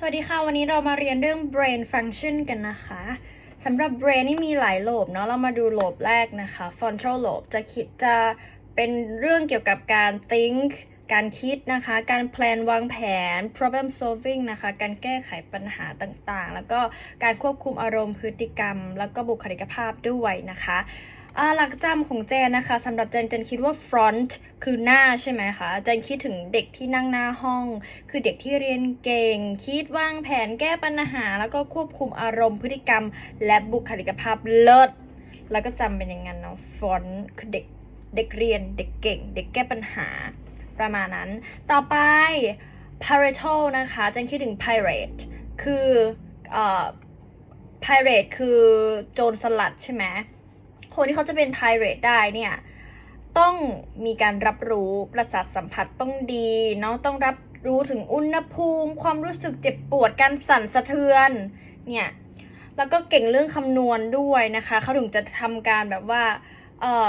สวัสดีค่ะ วันนี้เรามาเรียนเรื่อง brain function กันนะคะสำหรับ brain นี่มีหลายโลบเนาะเรามาดูโลบแรกนะคะ frontal lobe จะคิดจะเป็นเรื่องเกี่ยวกับการ think การคิดนะคะ การ plan วางแผน problem solving นะคะ การแก้ไขปัญหาต่างๆ แล้วก็การควบคุมอารมณ์พฤติกรรม แล้วก็บุคลิกภาพด้วยนะคะ หลักจำของเจนนะคะสำหรับเจนเจนคิดว่า front คือหน้าใช่ไหมคะเจนคิดถึงเด็กที่นั่งหน้าห้อง คือเด็กที่เรียนเก่ง คิดวางแผนแก้ปัญหา แล้วก็ควบคุมอารมณ์พฤติกรรม และบุคลิกภาพเลิศแล้วก็จำเป็นอย่างนั้นเนาะ front คือเด็กเด็กเรียนเด็กเก่ง เด็กแก้ปัญหาประมาณนั้น ต่อไป piratal นะคะเจนคิดถึง pirate คือเอ่อ pirate คือโจรสลัดใช่ไหม คนที่เขาจะเป็น pirate ได้เนี่ยต้องมีการรับรู้ประสาทสัมผัสต้องดีเนาะต้องรับรู้ถึงอุณหภูมิ ความรู้สึกเจ็บปวดการสั่นสะเทือนเนี่ยแล้วก็เก่งเรื่องคำนวณด้วยนะคะเขาถึงจะทำการแบบว่าเอ่อ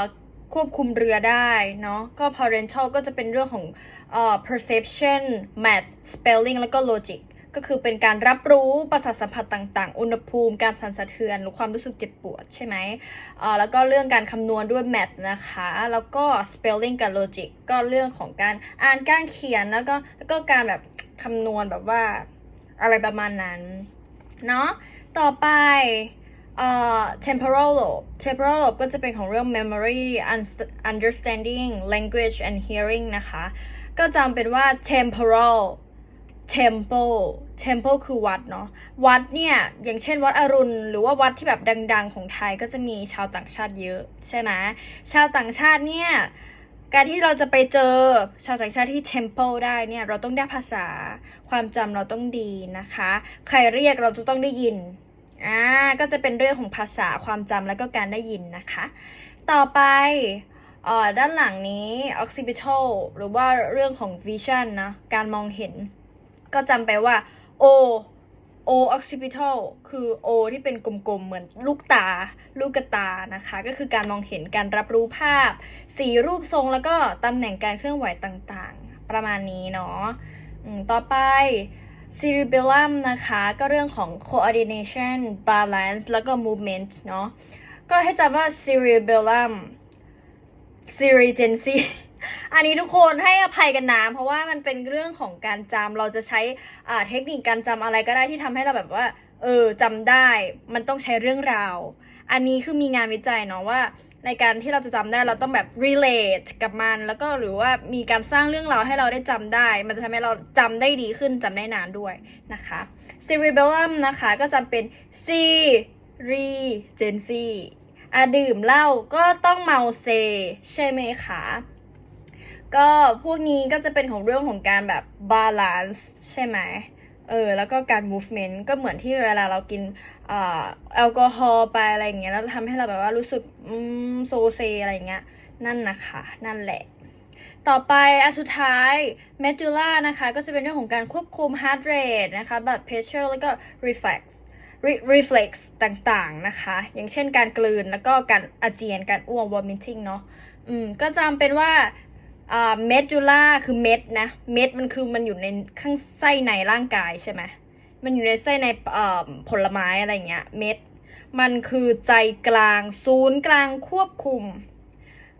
ควบคุมเรือได้เนาะก็ parental ก็จะเป็นเรื่องของเอ่อ perception math spelling แล้วก็ logic ก็คือเป็นการรับรู้ประสาทสัมผัสต่างๆ อุณหภูมิ การสั่นสะเทือน หรือความรู้สึกเจ็บปวดใช่ไหมเอ่อแล้วก็เรื่องการคำนวณด้วย math นะคะ แล้วก็ spelling กับ logic ก็เรื่องของการอ่านการเขียนแล้วก็แล้วก็การแบบคำนวณแบบว่าอะไรประมาณนั้น เนาะต่อไปเอ่อ temporal lobe temporal lobe ก็จะเป็นของเรื่อง memory understanding language and hearing นะคะ ก็จำเป็นว่า temporal temple temple คือวัดเนาะวัดเนี่ย อย่างเช่นวัดอรุณ หรือว่าวัดที่แบบดัง ๆ ของไทยก็จะมีชาวต่างชาติเยอะ ใช่ไหมชาวต่างชาติเนี่ย การที่เราจะไปเจอชาวต่างชาติที่ temple ได้เนี่ย เราต้องได้ภาษาความจำเราต้องดีนะคะ ใครเรียกเราจะต้องได้ยินอ่าก็จะเป็นเรื่องของภาษาความจำแล้วก็การได้ยินนะคะ ต่อไปอ่อด้านหลังนี้ occipital หรือว่าเรื่องของ vision นะ การมองเห็น ก็จำไปว่า O O occipital คือ O ที่เป็นกลมๆ เหมือนลูกตา ลูกกระตานะคะ ก็คือการมองเห็นการรับรู้ภาพ สีรูปทรงแล้วก็ตำแหน่งการเคลื่อนไหวต่างๆ ประมาณนี้เนาะต่อไป cerebellum นะคะ ก็เรื่องของ coordination balance แล้วก็ movement เนาะ ก็ให้จำว่า cerebellum c e r e g e n c y อันนี้ทุกคนให้อภัยกันนะเพราะว่ามันเป็นเรื่องของการจำเราจะใช้เทคนิคการจำอะไรก็ได้ที่ทำให้เราแบบว่า เออจำได้ มันต้องใช้เรื่องราว อันนี้คือมีงานวิจัยเนาะว่า ในการที่เราจะจำได้เราต้องแบบ relate กับมัน แล้วก็หรือว่ามีการสร้างเรื่องราวให้เราได้จำได้ มันจะทำให้เราจำได้ดีขึ้นจำได้นานด้วยนะคะ cerebellum นะคะก็จำเป็น c r e g e n c y อะดื่มเหล้าก็ต้องเมาเซ ใช่ไหมคะ ก็พวกนี้ก็จะเป็นของเรื่องของการแบบ balance ใช่ไหมเออแล้วก็การ movement ก็เหมือนที่เวลาเรากินแอลกอฮอล์ไปอะไรอย่างเงี้ยแล้วทำให้เราแบบว่ารู้สึกอืมโซเซอะไรอย่างเงี้ยนั่นนะคะ นั่นแหละ ต่อไปอันสุดท้าย medulla นะคะ ก็จะเป็นเรื่องของการควบคุม heart rate นะคะ blood pressure แล้วก็ reflex re- reflex ต่างๆนะคะ อย่างเช่นการกลืนแล้วก็การอาเจียนการอ้วก vomiting เนาะอืมก็จำเป็นว่า เมดูล่าคือเม็ดนะ เม็ดมันคือมันอยู่ในข้างไส้ในร่างกายใช่ไหมมันอยู่ในไส้ในผลไม้อะไรเงี้ย เม็ด มันคือใจกลางศูนย์กลางควบคุม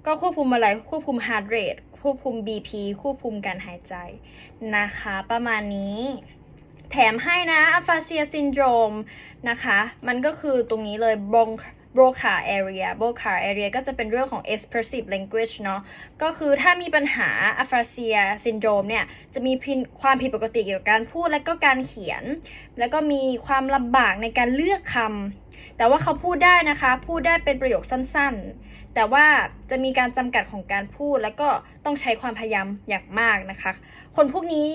ก็ควบคุมอะไร ควบคุม heart rate ควบคุม BP ควบคุมการหายใจนะคะ ประมาณนี้แถมให้นะ aphasia syndrome นะคะ มันก็คือตรงนี้เลย bronch broca area broca area ก็จะเป็นเรื่องของ expressive language เนาะก็คือถ้ามีปัญหา aphasia syndrome เนี่ย จะมีพินความผิดปกติเกี่ยวกับการพูดและก็การเขียน แล้วก็มีความลำบากในการเลือกคำแต่ว่าเขาพูดได้นะคะ พูดได้เป็นประโยคสั้นๆ แต่ว่าจะมีการจำกัดของการพูด แล้วก็ต้องใช้ความพยายามอย่างมากนะคะ คนพวกนี้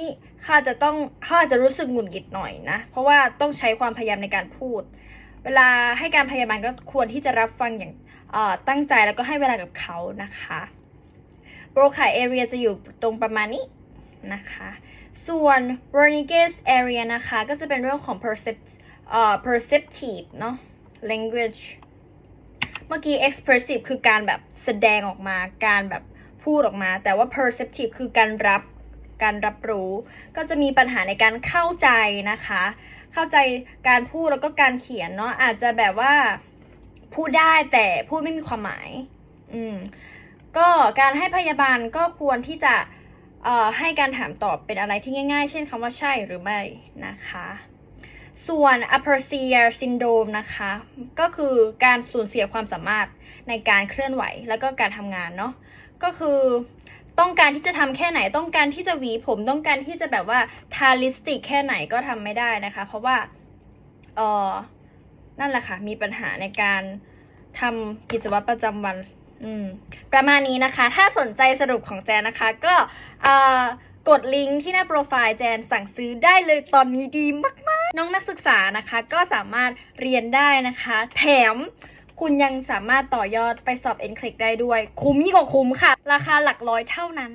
เขาจะต้องเขาอาจจะรู้สึกหงุดหงิดหน่อยนะ เพราะว่าต้องใช้ความพยายามในการพูด เวลาให้การพยาบาลก็ควรที่จะรับฟังอย่างตั้งใจแล้วก็ให้เวลากับเขานะคะโบรคา area จะอยู่ตรงประมาณนี้นะคะ ส่วน Wernicke's area นะคะ ก็จะเป็นเรื่องของ percept เอ่อ perceptive เนาะ language เมื่อกี้ expressive คือการแบบแสดงออกมา การแบบพูดออกมา แต่ว่า perceptive คือการรับ การรับรู้ ก็จะมีปัญหาในการเข้าใจนะคะ เข้าใจการพูดแล้วก็การเขียนเนาะอาจจะแบบว่าพูดได้แต่พูดไม่มีความหมาย อืมก็การให้พยาบาลก็ควรที่จะเอ่อให้การถามตอบเป็นอะไรที่ง่าย ๆ เช่นคำว่าใช่หรือไม่นะคะส่วน aphasia syndrome นะคะ ก็คือการสูญเสียความสามารถในการเคลื่อนไหว แล้วก็การทำงานเนาะก็คือ ต้องการที่จะทำแค่ไหนต้องการที่จะหวีผมต้องการที่จะแบบว่าทาลิปสติกแค่ไหนก็ทำไม่ได้นะคะ เพราะว่าเออนั่นแหละค่ะ มีปัญหาในการทำกิจวัตรประจำวัน อืม ประมาณนี้นะคะ ถ้าสนใจสรุปของแจนนะคะ ก็เออกดลิงก์ที่หน้าโปรไฟล์แจนสั่งซื้อได้เลยตอนนี้ดีมาก ๆ น้องนักศึกษานะคะ ก็สามารถเรียนได้นะคะ แถม คุณยังสามารถต่อยอดไปสอบ NCLEX ได้ด้วย คุ้มยิ่งกว่าคุ้มค่ะ ราคาหลักร้อยเท่านั้น